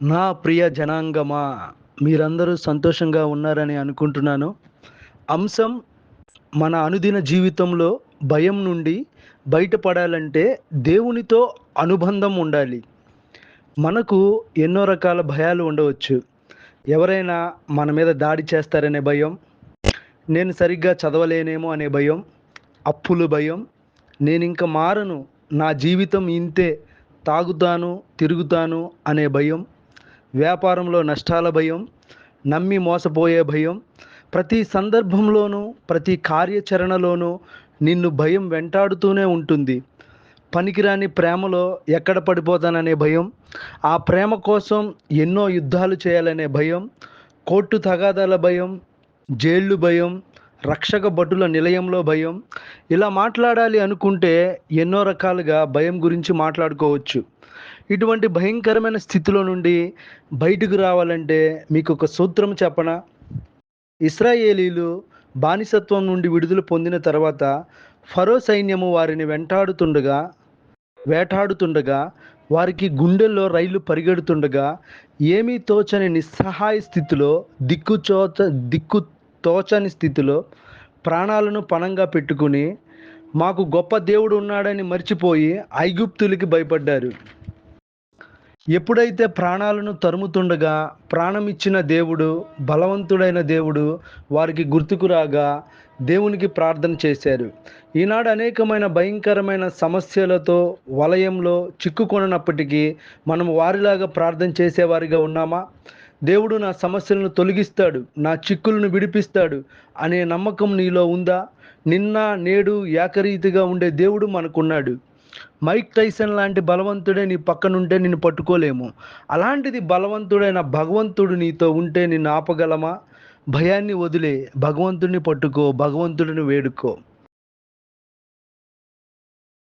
నా ప్రియ జనాంగమా మీరందరూ సంతోషంగా ఉన్నారని అనుకుంటున్నాను. అంశం మన అనుదిన జీవితంలో భయం నుండి బయటపడాలంటే దేవునితో అనుబంధం ఉండాలి. మనకు ఎన్నో రకాల భయాలు ఉండవచ్చు. ఎవరైనా మన మీద దాడి చేస్తారనే భయం నేను సరిగ్గా చదవలేనేమో అనే భయం అప్పులు భయం నేను ఇంకా మారను నా జీవితం ఇంతే తాగుతాను తిరుగుతాను అనే భయం వ్యాపారంలో నష్టాల భయం నమ్మి మోసపోయే భయం ప్రతి సందర్భంలోనూ ప్రతి కార్యాచరణలోనూ నిన్ను భయం వెంటాడుతూనే ఉంటుంది. పనికిరాని ప్రేమలో ఎక్కడ పడిపోతాననే భయం ఆ ప్రేమ కోసం ఎన్నో యుద్ధాలు చేయాలనే భయం కోర్టు తగాదాల భయం జైళ్ళు భయం రక్షక భటుల నిలయంలో భయం. ఇలా మాట్లాడాలి అనుకుంటే ఎన్నో రకాలుగా భయం గురించి మాట్లాడుకోవచ్చు. ఇటువంటి భయంకరమైన స్థితిలో నుండి బయటకు రావాలంటే మీకు ఒక సూత్రం చెప్పనా? ఇస్రాయేలీలు బానిసత్వం నుండి విడుదల పొందిన తర్వాత ఫరో సైన్యము వారిని వెంటాడుతుండగా వేటాడుతుండగా వారికి గుండెల్లో రైళ్ళు పరిగెడుతుండగా ఏమీ తోచని నిస్సహాయ స్థితిలో దిక్కుచోత దిక్కు తోచని స్థితిలో ప్రాణాలను పణంగా పెట్టుకుని మాకు గొప్ప దేవుడు ఉన్నాడని మర్చిపోయి ఐగుప్తులకి భయపడ్డారు. ఎప్పుడైతే ప్రాణాలను తరుముతుండగా ప్రాణం ఇచ్చిన దేవుడు బలవంతుడైన దేవుడు వారికి గుర్తుకు రాగా దేవునికి ప్రార్థన చేశారు. ఈనాడు అనేకమైన భయంకరమైన సమస్యలతో వలయంలో చిక్కుకొనప్పటికీ మనం వారిలాగా ప్రార్థన చేసేవారిగా ఉన్నామా? దేవుడు నా సమస్యలను తొలగిస్తాడు నా చిక్కులను విడిపిస్తాడు అనే నమ్మకం నీలో ఉందా? నిన్న నేడు ఏకరీతిగా ఉండే దేవుడు మనకున్నాడు. మైక్ టైసన్ లాంటి బలవంతుడే నీ పక్కనుంటే నిన్ను పట్టుకోలేము. అలాంటిది బలవంతుడైన భగవంతుడు నీతో ఉంటే నిన్ను ఆపగలమా? భయాన్ని వదిలే భగవంతుడిని పట్టుకో భగవంతుడిని వేడుకో.